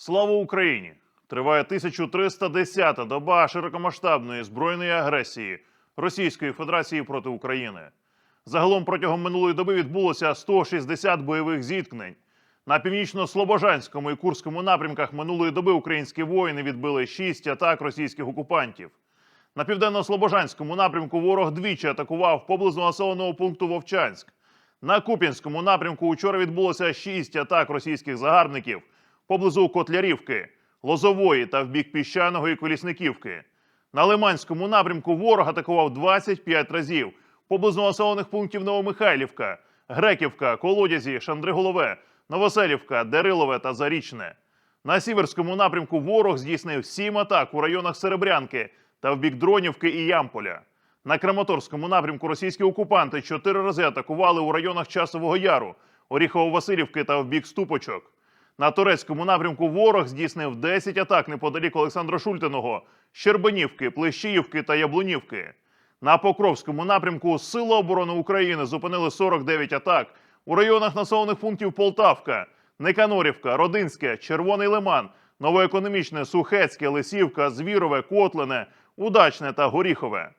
Слава Україні! Триває 1310-та доба широкомасштабної збройної агресії Російської Федерації проти України. Загалом протягом минулої доби відбулося 160 бойових зіткнень. На північно-слобожанському і Курському напрямках минулої доби українські воїни відбили 6 атак російських окупантів. На південно-слобожанському напрямку ворог двічі атакував поблизу населеного пункту Вовчанськ. На Куп'янському напрямку учора відбулося 6 атак російських загарбників поблизу Котлярівки, Лозової та в бік Піщаного і Колісниківки. На Лиманському напрямку ворог атакував 25 разів поблизу населених пунктів Новомихайлівка, Греківка, Колодязі, Шандриголове, Новоселівка, Дерилове та Зарічне. На сіверському напрямку ворог здійснив 7 атак у районах Серебрянки та в бік Дронівки і Ямполя. На Краматорському напрямку російські окупанти чотири рази атакували у районах Часового Яру, Оріхово-Василівки та в бік Ступочок. На турецькому напрямку ворог здійснив 10 атак неподалік Олександра Шультиного, Щербанівки, Плещіївки та Яблунівки. На Покровському напрямку Сили оборони України зупинили 49 атак у районах населених пунктів Полтавка, Никанорівка, Родинське, Червоний Лиман, Новоекономічне, Сухецьке, Лисівка, Звірове, Котлине, Удачне та Горіхове.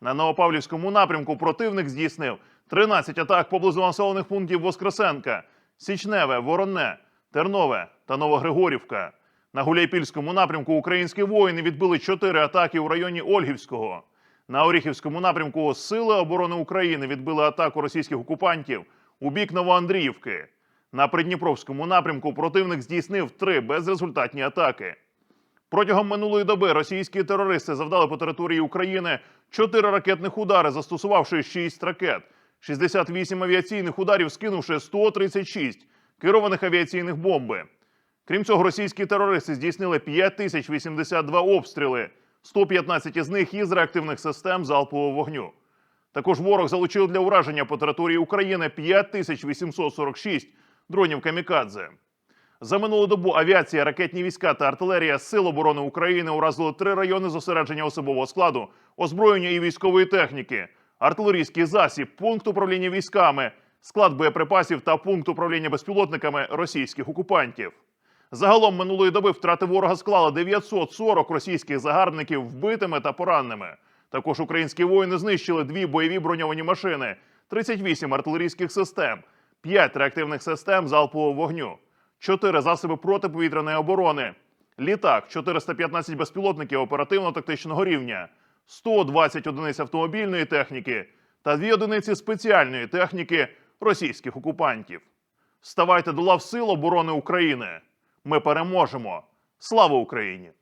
На Новопавлівському напрямку противник здійснив 13 атак поблизу населених пунктів Воскресенка, Січневе, Воронне, Тернове та Новогригорівка. На Гуляйпільському напрямку українські воїни відбили 4 атаки у районі Ольгівського. На Оріхівському напрямку Сили оборони України відбили атаку російських окупантів у бік Новоандріївки. На Придніпровському напрямку противник здійснив три безрезультатні атаки. Протягом минулої доби російські терористи завдали по території України 4 ракетних удари, застосувавши 6 ракет, 68 авіаційних ударів, скинувши 136 керованих авіаційних бомби. Крім цього, російські терористи здійснили 5082 обстріли, 115 із них із реактивних систем залпового вогню. Також ворог залучив для ураження по території України 5846 дронів камікадзе. За минулу добу авіація, ракетні війська та артилерія Сил оборони України уразили три райони зосередження особового складу, озброєння і військової техніки, артилерійський засіб, пункт управління військами, склад боєприпасів та пункт управління безпілотниками російських окупантів. Загалом минулої доби втрати ворога склали 940 російських загарбників вбитими та пораненими. Також українські воїни знищили дві бойові броньовані машини, 38 артилерійських систем, 5 реактивних систем залпового вогню, 4 засоби протиповітряної оборони, літак, 415 безпілотників оперативно-тактичного рівня, 120 одиниць автомобільної техніки та 2 одиниці спеціальної техніки російських окупантів. Ставайте до лав Сил оборони України. Ми переможемо. Слава Україні!